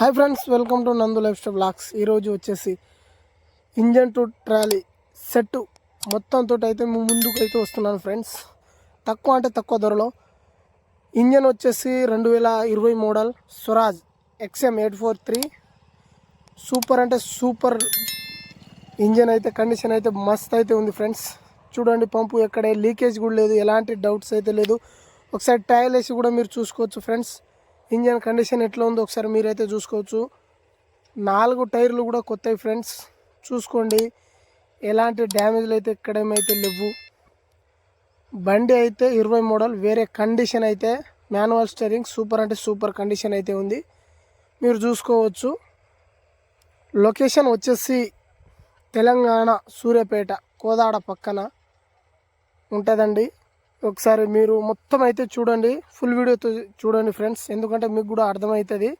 Hi friends welcome to Nandu lifestyle blogs ఈరోజు వచ్చేసి engine to trolley set మొత్తం తోటి అయితే మేము ముందుకు అయితే వస్తున్నాను ఫ్రెండ్స్. తక్కువ అంటే తక్కువ ధరలో. ఇంజన్ వచ్చేసి రెండు వేల ఇరవై model Swaraj X M eight four three. Super అంటే సూపర్ ఇంజన్ అయితే కండిషన్ అయితే మస్త్ అయితే ఉంది ఫ్రెండ్స్. చూడండి పంపు ఎక్కడే లీకేజ్ కూడా లేదు ఎలాంటి డౌట్స్ అయితే లేదు. ఒకసారి టైల్ వేసి కూడా మీరు చూసుకోవచ్చు ఫ్రెండ్స్. ఇంజన్ కండిషన్ ఎట్లా ఉందో ఒకసారి మీరైతే చూసుకోవచ్చు. నాలుగు టైర్లు కూడా కొత్తవి ఫ్రెండ్స్. చూసుకోండి. ఎలాంటి డ్యామేజ్లు అయితే ఎక్కడేమైతే లేవు. బండి అయితే ఇరవై మోడల్ వేరే కండిషన్ అయితే మాన్యువల్ స్టీరింగ్ సూపర్ అంటే సూపర్ కండిషన్ అయితే ఉంది. మీరు చూసుకోవచ్చు. లొకేషన్ వచ్చేసి తెలంగాణ సూర్యాపేట కోదాడ పక్కన ఉంటుందండి. ఒకసారి మీరు మొత్తం అయితే చూడండి. ఫుల్ వీడియోతో చూడండి ఫ్రెండ్స్ ఎందుకంటే మీకు కూడా అర్థమవుతుంది.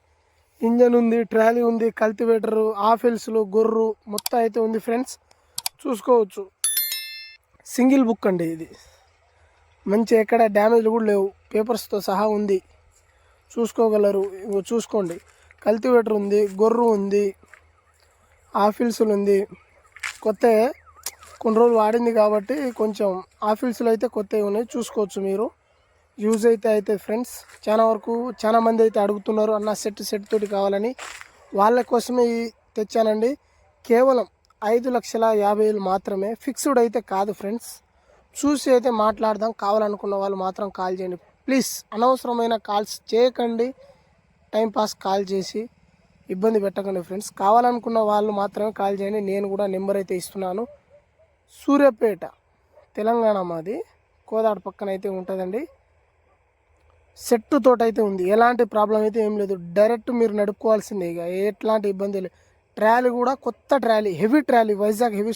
ఇంజన్ ఉంది ట్రాలీ ఉంది కల్టివేటరు ఆఫిల్స్లు గొర్రు మొత్తం అయితే ఉంది ఫ్రెండ్స్ చూసుకోవచ్చు. సింగిల్ బుక్ అండి ఇది. మంచి ఎక్కడ డ్యామేజ్లు కూడా లేవు. పేపర్స్తో సహా ఉంది. చూసుకోగలరు. చూసుకోండి. కల్టివేటర్ ఉంది గొర్రు ఉంది ఆఫిల్స్లు ఉంది. కొత్త కొన్ని రోజులు వాడింది కాబట్టి కొంచెం ఆఫీల్స్లో అయితే కొత్తవి ఉన్నాయి. చూసుకోవచ్చు మీరు. యూజ్ అయితే అయితే ఫ్రెండ్స్ చాలా వరకు చాలా మంది అయితే అడుగుతున్నారు అన్న సెట్ సెట్ తోటి కావాలని. వాళ్ళ కోసమే తెచ్చానండి. కేవలం ఐదు లక్షల యాభై వేలు మాత్రమే. ఫిక్స్డ్ అయితే కాదు ఫ్రెండ్స్ చూసి అయితే మాట్లాడదాం. కావాలనుకున్న వాళ్ళు మాత్రం కాల్ చేయండి. ప్లీజ్ అనవసరమైన కాల్స్ చేయకండి. టైంపాస్ కాల్ చేసి ఇబ్బంది పెట్టకండి ఫ్రెండ్స్ కావాలనుకున్న వాళ్ళు మాత్రమే కాల్ చేయండి. నేను కూడా నెంబర్ అయితే ఇస్తున్నాను. సూర్యాపేట తెలంగాణ మాది. కోదాడ పక్కన అయితే ఉంటుందండి. సెట్ తోట అయితే ఉంది. ఎలాంటి ప్రాబ్లం అయితే ఏం లేదు. డైరెక్ట్ మీరు నడుపుకోవాల్సిందే ఇక. ఎట్లాంటి ఇబ్బంది లేదు. ట్రాలీ కూడా కొత్త trolley heavy trolley. Vizag heavy